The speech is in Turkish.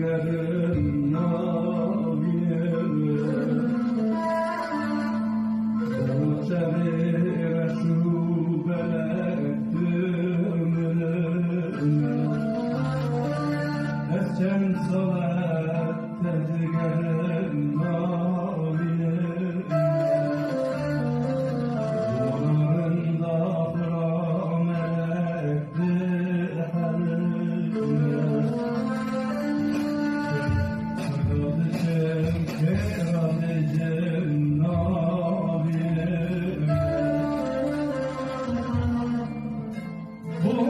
tezgarın naviye Seni şu Esen salat Vou